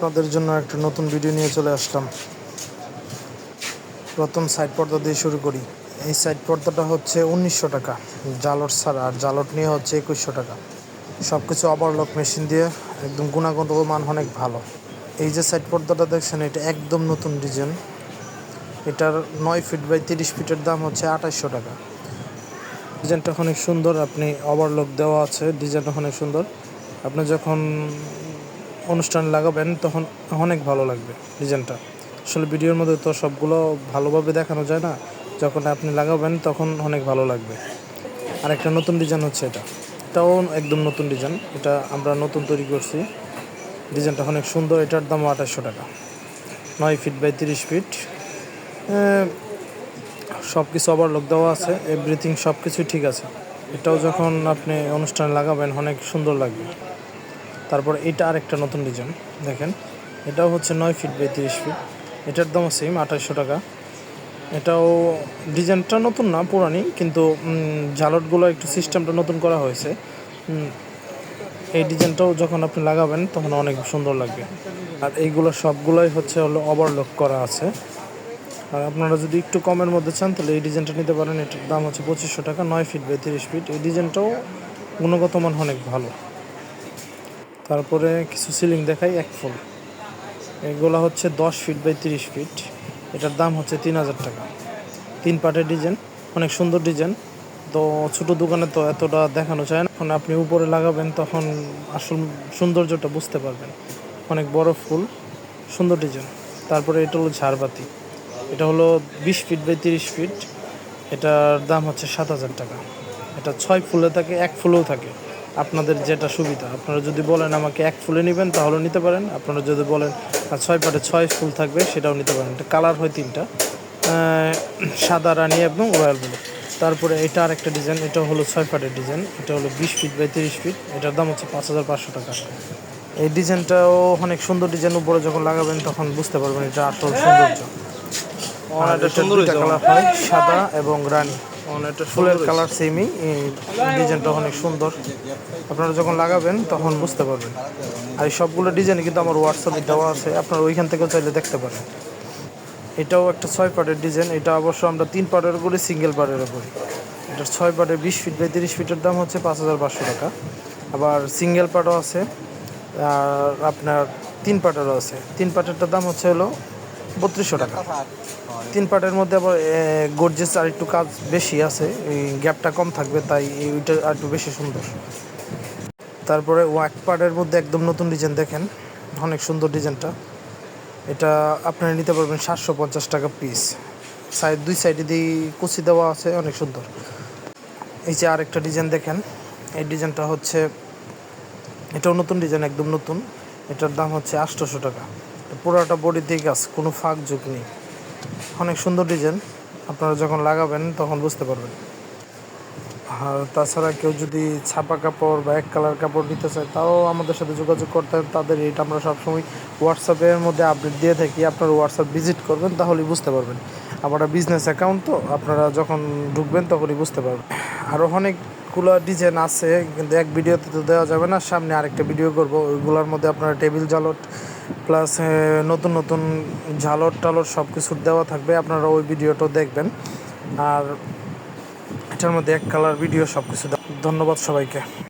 তাদের জন্য একটা নতুন ভিডিও নিয়ে চলে আসলাম। প্রথম সাইড পর্দা দিয়ে শুরু করি। এই সাইড পর্দাটা হচ্ছে উনিশশো টাকা। জালট ছাড়া, আর জালট নিয়ে হচ্ছে একুশশো টাকা। সব কিছু ওভারলক মেশিন দিয়ে একদম গুণাগত মান অনেক ভালো। এই যে সাইড পর্দাটা দেখছেন, এটা একদম নতুন ডিজাইন এটার নয় ফিট বাই তিরিশ ফিটের দাম হচ্ছে আঠাশশো টাকা। ডিজাইনটা অনেক সুন্দর, আপনি ওভারলক দেওয়া আছে। ডিজাইনটা অনেক সুন্দর। আপনি যখন অনুষ্ঠানে লাগাবেন, তখন অনেক ভালো লাগবে ডিজাইনটা। আসলে ভিডিওর মধ্যে তো সবগুলো ভালোভাবে দেখানো যায় না, যখন আপনি লাগাবেন তখন অনেক ভালো লাগবে। আর একটা নতুন ডিজাইন হচ্ছে এটা। এটাও একদম নতুন ডিজাইন, এটা আমরা নতুন তৈরি করছি। ডিজাইনটা অনেক সুন্দর, এটার দাম আঠাশশো টাকা। নয় ফিট বাই তিরিশ ফিট। সব কিছু ওভারলক দেওয়া আছে এভরিথিং সব কিছু ঠিক আছে। এটাও যখন আপনি অনুষ্ঠানে লাগাবেন, অনেক সুন্দর লাগবে। তারপর এটা আরেকটা নতুন ডিজাইন, দেখেন। এটাও হচ্ছে নয় ফিট বাই তিরিশ ফিট। এটার দামও সেম আঠাশশো টাকা। এটাও ডিজাইনটা নতুন না, পুরানি, কিন্তু ঝালটগুলো একটু সিস্টেমটা নতুন করা হয়েছে। এই ডিজাইনটাও যখন আপনি লাগাবেন, তখন অনেক সুন্দর লাগবে। আর এইগুলো সবগুলোই হচ্ছে হলো ওভারলক করা আছে। আর আপনারা যদি একটু কমের মধ্যে চান, তাহলে এই ডিজাইনটা নিতে পারেন। এটার দাম হচ্ছে পঁচিশশো টাকা, নয় ফিট বাই তিরিশ ফিট। এই ডিজাইনটাও গুণগত মান অনেক ভালো। তারপরে কিছু সিলিং দেখাই, এক ফুল। এগুলো হচ্ছে দশ ফিট বাই তিরিশ ফিট এটার দাম হচ্ছে তিন হাজার টাকা। তিন পার্টের ডিজাইন অনেক সুন্দর ডিজাইন তো ছোটো দোকানে তো এতটা দেখানো যায় না। এখন আপনি উপরে লাগাবেন, তখন আসল সৌন্দর্যটা বুঝতে পারবেন। অনেক বড় ফুল, সুন্দর ডিজাইন তারপরে এটা হলো ঝাড়বাতি। এটা হলো বিশ ফিট বাই তিরিশ ফিট এটার দাম হচ্ছে সাত হাজার টাকা। এটা ছয় ফুলে থাকে, এক ফুলেও থাকে। আপনাদের যেটা সুবিধা। আপনারা যদি বলেন আমাকে এক ফুলে নেবেন তাহলেও নিতে পারেন। আপনারা যদি বলেন ছয় পাটে ছয় ফুল থাকবে সেটাও নিতে পারেন। এটা কালার হয় তিনটা। সাদা রানী এবং রয়্যাল ব্লু। তারপরে এটা আর একটা ডিজাইন এটা হলো ছয় পাটের ডিজাইন। এটা হলো বিশ ফিট বাই তিরিশ ফিট। এটার দাম হচ্ছে পাঁচ হাজার পাঁচশো টাকা। এই ডিজাইনটাও অনেক সুন্দর ডিজাইন। উপরে যখন লাগাবেন তখন বুঝতে পারবেন এটা আসল সৌন্দর্য। আর এটা দুইটা কালার হয় সাদা এবং রানী। ফুলের কালার সেমই ডিজাইনটা অনেক সুন্দর। আপনারা যখন লাগাবেন তখন বুঝতে পারবেন। আর এই সবগুলো ডিজাইন কিন্তু আমার হোয়াটসঅ্যাপে দেওয়া আছে। আপনারা ওইখান থেকেও চাইলে দেখতে পারেন। এটাও একটা ছয় পার্টের ডিজাইন এটা অবশ্য আমরা তিন পার্টের করি সিঙ্গেল পার্টের করি এটার ছয় পার্টের বিশ ফিট বাই তিরিশ ফিটের দাম হচ্ছে পাঁচ হাজার পাঁচশো টাকা। আবার সিঙ্গেল পার্টও আছে। আর আপনার তিন পার্টেরও আছে। তিন পার্টেরটার দাম হচ্ছে হলো বত্রিশশো টাকা। তিন পার্টের মধ্যে আবার গর্জেস আর একটু কাজ বেশি আছে। এই গ্যাপটা কম থাকবে, তাই ওইটা আর একটু বেশি সুন্দর। তারপরে ওয়াক পার্টের মধ্যে একদম নতুন ডিজাইন দেখেন। অনেক সুন্দর ডিজাইনটা এটা আপনারা নিতে পারবেন সাতশো পঞ্চাশ টাকা পিস সাইড দুই সাইডে দিয়ে কুচি দেওয়া আছে, অনেক সুন্দর। এই যে আরেকটা ডিজাইন দেখেন। এই ডিজাইনটা হচ্ছে, এটাও নতুন ডিজাইন একদম নতুন। এটার দাম হচ্ছে আটশোশো টাকা। পুরোটা বডি দিয়ে কাজ, কোনো ফাঁক ঝুঁক নেই। অনেক সুন্দর ডিজাইন আপনারা যখন লাগাবেন, তখন বুঝতে পারবেন। আর তাছাড়া কেউ যদি ছাপা কাপড় বা এক কালার কাপড় নিতে চায়, তাও আমাদের সাথে যোগাযোগ করতে তাদের এটা আমরা সবসময় হোয়াটসঅ্যাপের মধ্যে আপডেট দিয়ে থাকি। আপনারা হোয়াটসঅ্যাপ ভিজিট করবেন, তাহলেই বুঝতে পারবেন। আমরা বিজনেস অ্যাকাউন্ট তো, আপনারা যখন ঢুকবেন, তখনই বুঝতে পারবেন। আরও অনেকগুলো ডিজাইন আছে, কিন্তু এক ভিডিওতে তো দেওয়া যাবে না। সামনে আরেকটা ভিডিও করব। ওইগুলোর মধ্যে আপনারা টেবিল জালট প্লাস নতুন নতুন ঝালর টালর সব কিছু দেওয়া থাকবে। আপনারা ওই ভিডিওটাও দেখবেন। আর এটার মধ্যে এক কালার ভিডিও সব কিছু ধন্যবাদ সবাইকে।